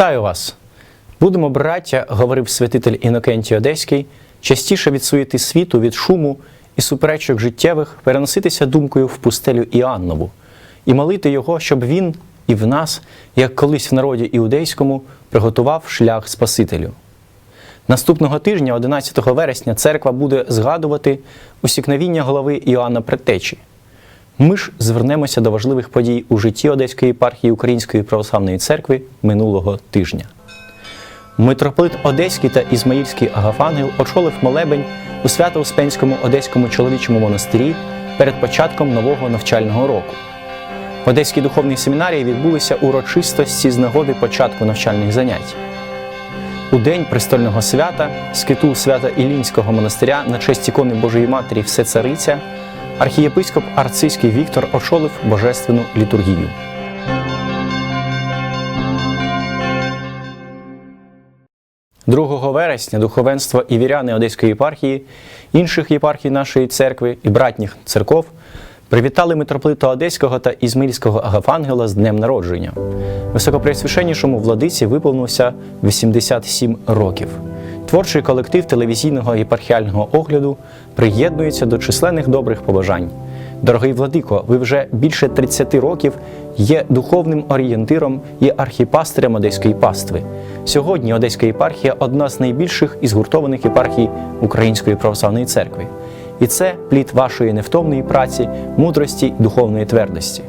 Вітаю вас! Будемо, браття, говорив святитель Інокентій Одеський, частіше від суєти світу, від шуму і суперечок життєвих переноситися думкою в пустелю Іаннову і молити його, щоб він і в нас, як колись в народі іудейському, приготував шлях Спасителю. Наступного тижня, 11 вересня, церква буде згадувати усікновіння голови Іоанна Предтечі. Ми ж звернемося до важливих подій у житті Одеської єпархії Української православної церкви минулого тижня. Митрополит Одеський та Ізмаїльський Агафангел очолив молебень у Свято-Успенському Одеському чоловічому монастирі перед початком нового навчального року. В Одеській духовній семінарії відбулися урочистості з нагоди початку навчальних занять. У день престольного свята скиту свята Ілінського монастиря на честь ікони Божої Матері Всецариця архієпископ Арцизький Віктор очолив божественну літургію. Другого вересня духовенство і віряни Одеської єпархії, інших єпархій нашої церкви і братніх церков привітали митрополита Одеського та Ізмільського Агафангела з днем народження. Високопреосвященнішому владиці виповнилося 87 років. Творчий колектив телевізійного єпархіального огляду приєднується до численних добрих побажань. Дорогий владико, ви вже більше 30 років є духовним орієнтиром і архіпастирем Одеської пастви. Сьогодні Одеська єпархія одна з найбільших і згуртованих єпархій Української православної церкви. І це плід вашої невтомної праці, мудрості і духовної твердості.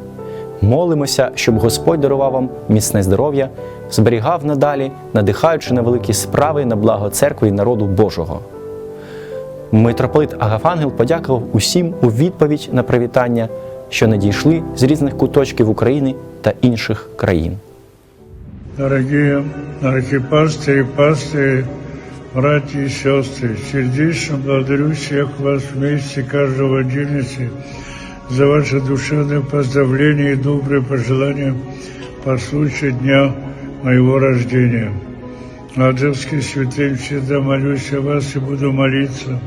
Молимося, щоб Господь дарував вам міцне здоров'я, зберігав надалі, надихаючи на великі справи на благо церкви і народу Божого. Митрополит Агафангел подякував усім у відповідь на привітання, що надійшли з різних куточків України та інших країн. Дорогие архипастыри, пастыри, братья и сестры, сердечно благодарю всех вас вместе, каждого в отдельности, За ваше душевное поздравление и добрые пожелания по случаю дня моего рождения. Адовский святым всегда молюсь о вас и буду молиться.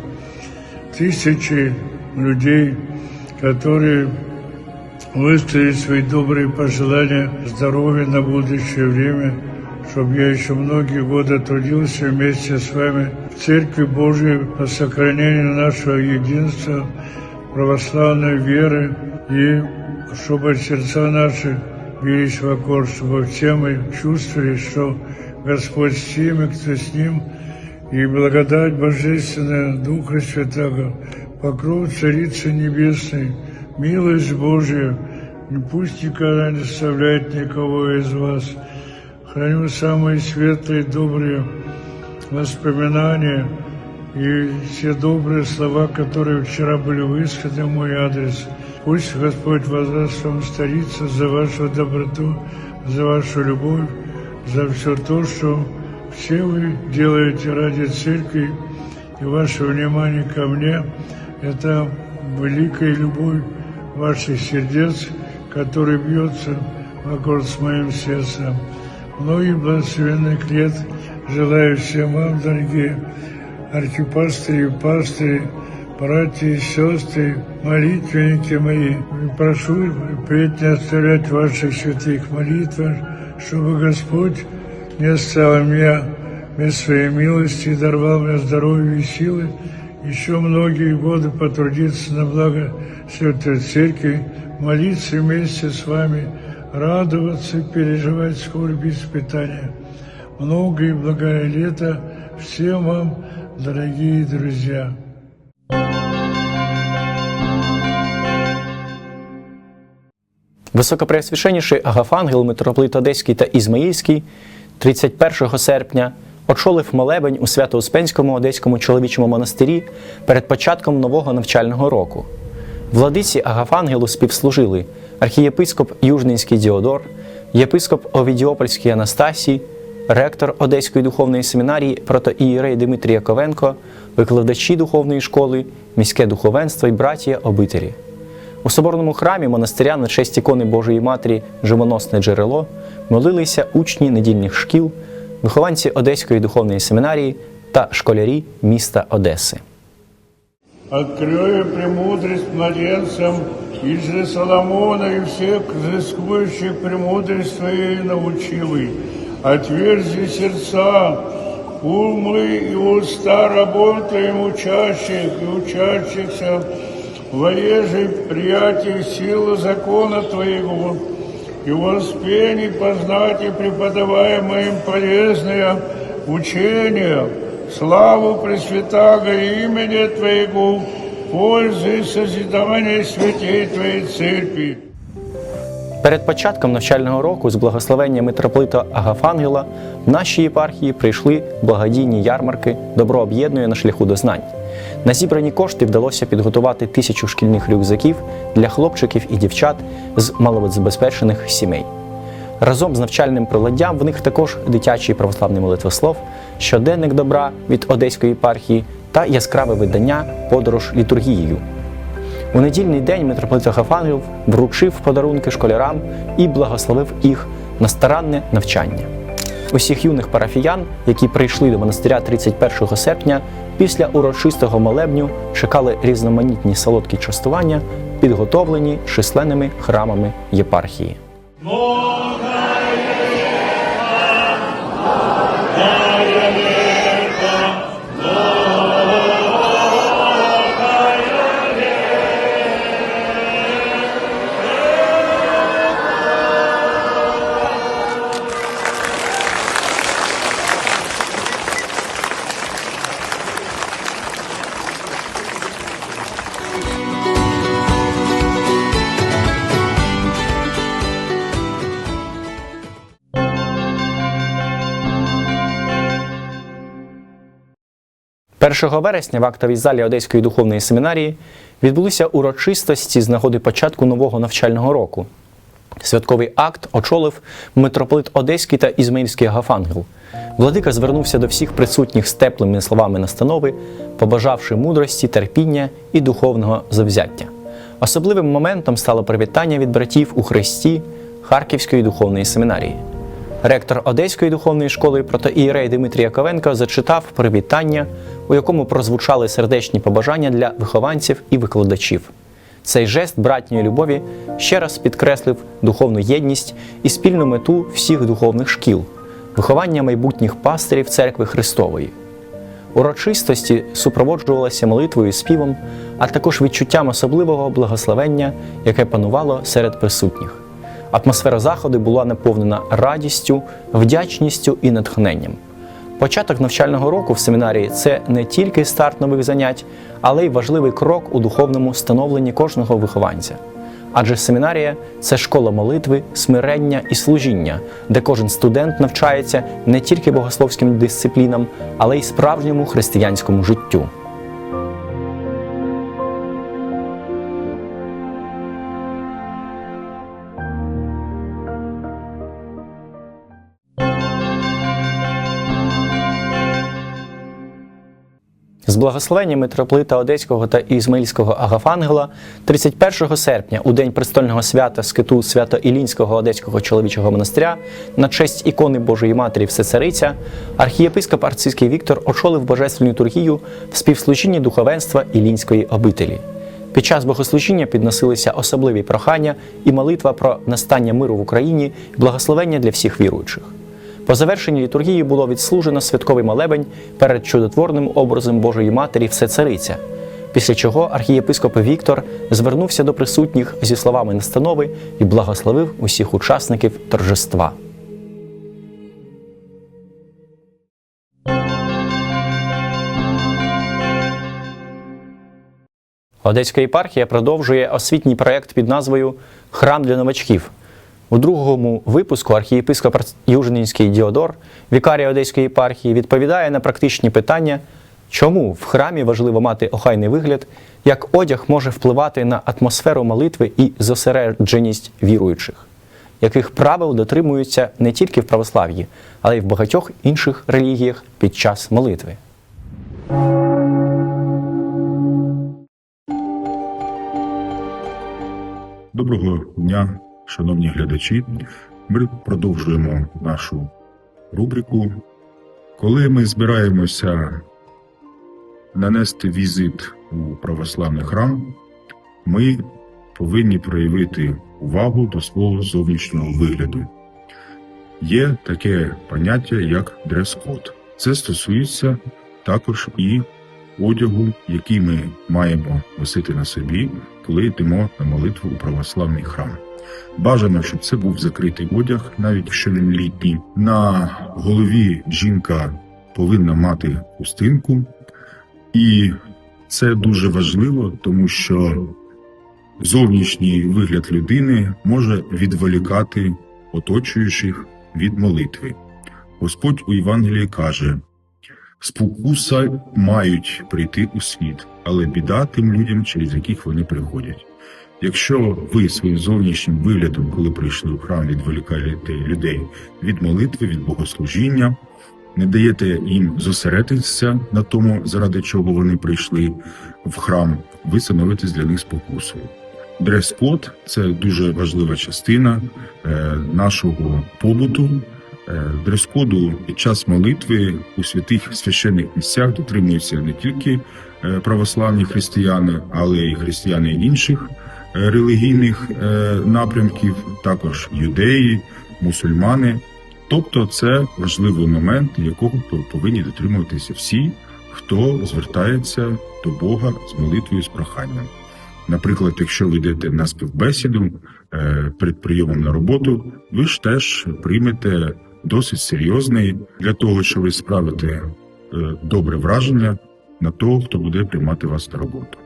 Тысячи людей, которые выставить свои добрые пожелания здоровья на будущее время, чтобы я еще многие годы трудился вместе с вами в Церкви Божией по сохранению нашего единства, православной веры и чтобы сердца наши бились вокруг, чтобы все мы чувствовали, что Господь с теми, кто с Ним, и благодать Божественная Духа Святого, покров Царицы Небесной, милость Божия, не пусть никогда не оставляет никого из вас. Храню самые светлые, добрые воспоминания и все добрые слова, которые вчера были высказаны в мой адрес. Пусть Господь воздаст вам стариться за вашу доброту, за вашу любовь, за все то, что все вы делаете ради церкви, и ваше внимание ко мне – это великая любовь ваших сердец, который бьется вокруг с моим сердцем. Многих благословенных лет желаю всем вам, дорогие архипастыри, пастыри, братья и сестры, молитвенники мои. Прошу впредь не оставлять ваших святых молитв, чтобы Господь не оставил меня без своей милости и даровал мне здоровье и силы, еще многие годы потрудиться на благо Святой Церкви, молиться вместе с вами, радоваться, переживать скорби и испытания. Много и благое лето всем вам, дорогие друзья! Високопреосвященніший Агафангел, митрополит Одеський та Ізмаїльський 31 серпня очолив молебень у Свято-Успенському Одеському чоловічому монастирі перед початком нового навчального року. Владиці Агафангелу співслужили архієпископ Южненський Діодор, єпископ Овідіопольський Анастасій, ректор Одеської духовної семінарії протоієрей Дмитрій Яковенко, викладачі духовної школи, міське духовенство і братія обителі. У соборному храмі монастиря на честь ікони Божої Матері Живоносне джерело молилися учні недільних шкіл, вихованці Одеської духовної семінарії та школярі міста Одеси. Открою премудрость младенцам, и же Соломона и всех взыскующих премудрость своей научил их. Отверзи сердца, умы и уста работаем учащих и учащихся во еже приятии силы закона Твоего, и воспени познать и преподаваемое им полезное учение, славу Пресвятаго имени Твоего, пользы и созидания святей Твоей Церкви. Перед початком навчального року з благословення митрополита Агафангела в нашій єпархії прийшли благодійні ярмарки Добро об'єднує на шляху до знань. На зібрані кошти вдалося підготувати тисячу шкільних рюкзаків для хлопчиків і дівчат з малозабезпечених сімей. Разом з навчальним приладдям в них також дитячий православний молитвослов, щоденник добра від Одеської єпархії та яскраве видання Подорож літургією. У недільний день митрополит Агафангел вручив подарунки школярам і благословив їх на старанне навчання. Усіх юних парафіян, які прийшли до монастиря 31 серпня, після урочистого молебню чекали різноманітні солодкі частування, підготовлені численними храмами єпархії. – 1 вересня в актовій залі Одеської духовної семінарії відбулися урочистості з нагоди початку нового навчального року. Святковий акт очолив митрополит Одеський та Ізмаїльський Агафангел. Владика звернувся до всіх присутніх з теплими словами настанови, побажавши мудрості, терпіння і духовного завзяття. Особливим моментом стало привітання від братів у Христі Харківської духовної семінарії. Ректор Одеської духовної школи протоієрей Дмитрій Яковенко зачитав привітання, у якому прозвучали сердечні побажання для вихованців і викладачів. Цей жест братньої любові ще раз підкреслив духовну єдність і спільну мету всіх духовних шкіл виховання майбутніх пастирів церкви Христової. Урочистості супроводжувалися молитвою і співом, а також відчуттям особливого благословення, яке панувало серед присутніх. Атмосфера заходу була наповнена радістю, вдячністю і натхненням. Початок навчального року в семінарії це не тільки старт нових занять, але й важливий крок у духовному становленні кожного вихованця. Адже семінарія це школа молитви, смирення і служіння, де кожен студент навчається не тільки богословським дисциплінам, але й справжньому християнському життю. З благословення митрополита Одеського та Ізмаїльського Агафангела 31 серпня, у день престольного свята скиту Свято-Ілінського Одеського чоловічого монастиря, на честь ікони Божої Матері Всецариця, архієпископ Арцизький Віктор очолив божественну літургію в співслужінні духовенства Ілінської обителі. Під час богослужіння підносилися особливі прохання і молитва про настання миру в Україні благословення для всіх віруючих. По завершенні літургії було відслужено святковий молебень перед чудотворним образом Божої Матері Всецариця, після чого архієпископ Віктор звернувся до присутніх зі словами настанови і благословив усіх учасників торжества. Одеська єпархія продовжує освітній проєкт під назвою Храм для новачків. У другому випуску архієпископ Южнінський Діодор, вікарія Одеської єпархії, відповідає на практичні питання, чому в храмі важливо мати охайний вигляд, як одяг може впливати на атмосферу молитви і зосередженість віруючих, яких правил дотримуються не тільки в православ'ї, але й в багатьох інших релігіях під час молитви. Доброго дня, шановні глядачі. Ми продовжуємо нашу рубрику. Коли ми збираємося нанести візит у православний храм, ми повинні проявити увагу до свого зовнішнього вигляду. є таке поняття як дрес-код. Це стосується також і одягу, який ми маємо носити на собі, коли йдемо на молитву у православний храм. Бажано, щоб це був закритий одяг, навіть якщо він літній. На голові жінка повинна мати хустинку, і це дуже важливо, тому що зовнішній вигляд людини може відволікати оточуючих від молитви. Господь у Євангелії каже: спокуса мають прийти у світ, але біда тим людям, через яких вони приходять. Якщо ви своїм зовнішнім виглядом, коли прийшли у храм, відволікаєте людей від молитви, від богослужіння, не даєте їм зосередитися на тому, заради чого вони прийшли в храм, ви становитесь для них спокусою. Дрес-код – це дуже важлива частина е, нашого побуту. Е, Дрес-коду під час молитви у святих священних місцях дотримуються не тільки е, православні християни, але й християни інших релігійних е, напрямків, також юдеї, мусульмани. Тобто, це важливий момент, якого повинні дотримуватися всі, хто звертається до Бога з молитвою з проханням. Наприклад, якщо ви йдете на співбесіду е, перед прийомом на роботу, ви ж теж приймете досить серйозний для того, щоб ви справите е, добре враження на того, хто буде приймати вас на роботу.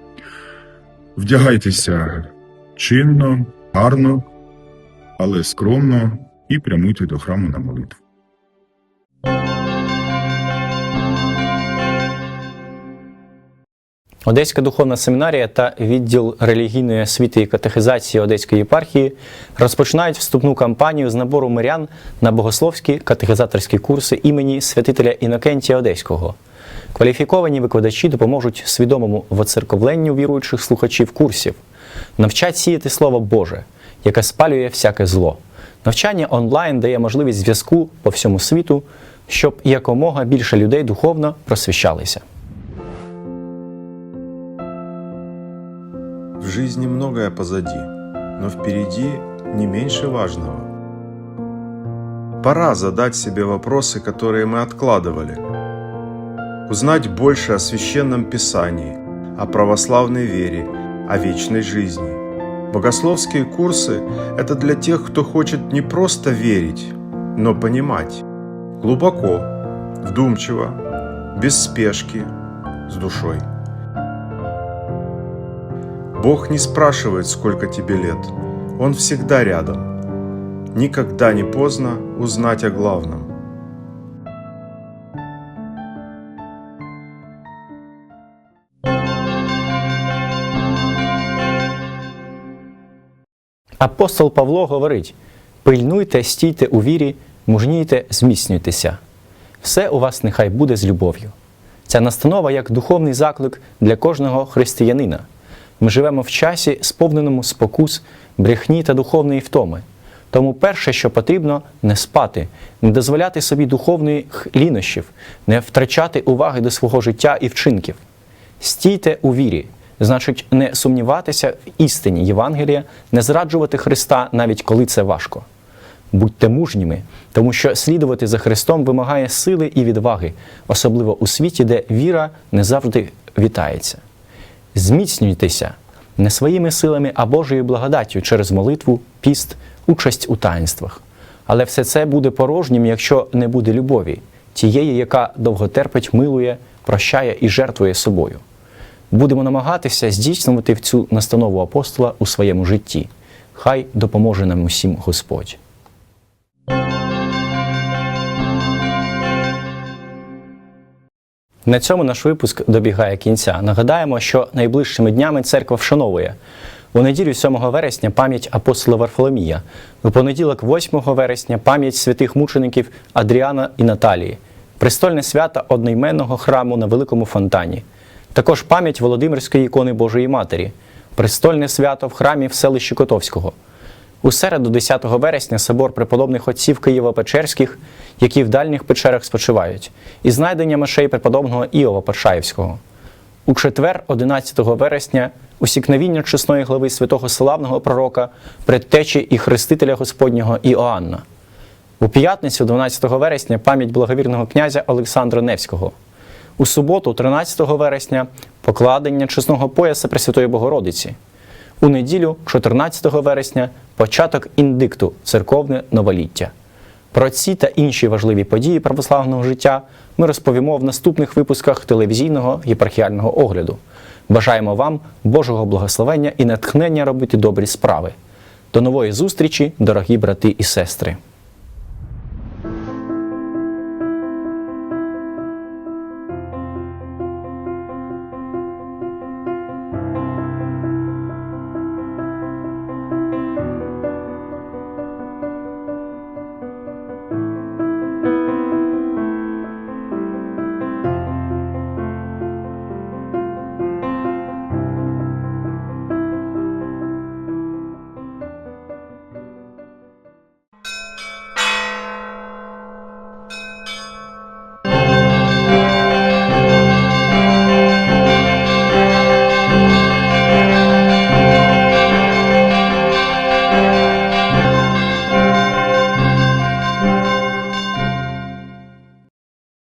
Вдягайтеся чинно, гарно, але скромно і прямуйте до храму на молитву. Одеська духовна семінарія та відділ релігійної освіти і катехизації Одеської єпархії розпочинають вступну кампанію з набору мирян на богословські катехизаторські курси імені святителя Інокентія Одеського. Кваліфіковані викладачі допоможуть свідомому воцерковленню віруючих слухачів курсів, навчать сіяти Слово Боже, яке спалює всяке зло. Навчання онлайн дає можливість зв'язку по всьому світу, щоб якомога більше людей духовно просвіщалися. В жизни многое позади, но впереди не меньше важного. Пора задать себе вопросы, которые мы откладывали. Узнать больше о священном писании, о православной вере, о вечной жизни. Богословские курсы – это для тех, кто хочет не просто верить, но понимать. Глубоко, вдумчиво, без спешки, с душой. Бог не спрашивает, сколько тебе лет. Он всегда рядом. Никогда не поздно узнать о главном. Апостол Павло говорить: пильнуйте, стійте у вірі, мужнійте, зміцнюйтеся. Все у вас нехай буде з любов'ю. Ця настанова як духовний заклик для кожного християнина. Ми живемо в часі, сповненому спокус, брехні та духовної втоми. Тому перше, що потрібно, не спати, не дозволяти собі духовних лінощів, не втрачати уваги до свого життя і вчинків. Стійте у вірі, значить, не сумніватися в істині Євангелія, не зраджувати Христа, навіть коли це важко. Будьте мужніми, тому що слідувати за Христом вимагає сили і відваги, особливо у світі, де віра не завжди вітається. Зміцнюйтеся не своїми силами, а Божою благодаттю через молитву, піст, участь у таїнствах. Але все це буде порожнім, якщо не буде любові, тієї, яка довго терпить, милує, прощає і жертвує собою. Будемо намагатися здійснювати в цю настанову апостола у своєму житті. Хай допоможе нам усім Господь. На цьому наш випуск добігає кінця. Нагадаємо, що найближчими днями церква вшановує у неділю 7 вересня пам'ять апостола Варфоломія, у понеділок, 8 вересня, пам'ять святих мучеників Адріана і Наталії, престольне свято одноіменного храму на Великому фонтані, також пам'ять Володимирської ікони Божої Матері, престольне свято в храмі в селищі Котовського. У середу, 10 вересня, собор преподобних отців Києво-Печерських, які в дальніх печерах спочивають, і знайдення мишей преподобного Іова Пашаївського. У четвер, 11 вересня, усікновіння чесної глави святого славного пророка, предтечі і хрестителя Господнього Іоанна. У п'ятницю, 12 вересня, пам'ять благовірного князя Олександра Невського. У суботу, 13 вересня, покладення чесного пояса Пресвятої Богородиці. У неділю, 14 вересня, початок індикту церковне новоліття. Про ці та інші важливі події православного життя ми розповімо в наступних випусках телевізійного єпархіального огляду. Бажаємо вам Божого благословення і натхнення робити добрі справи. До нової зустрічі, дорогі брати і сестри!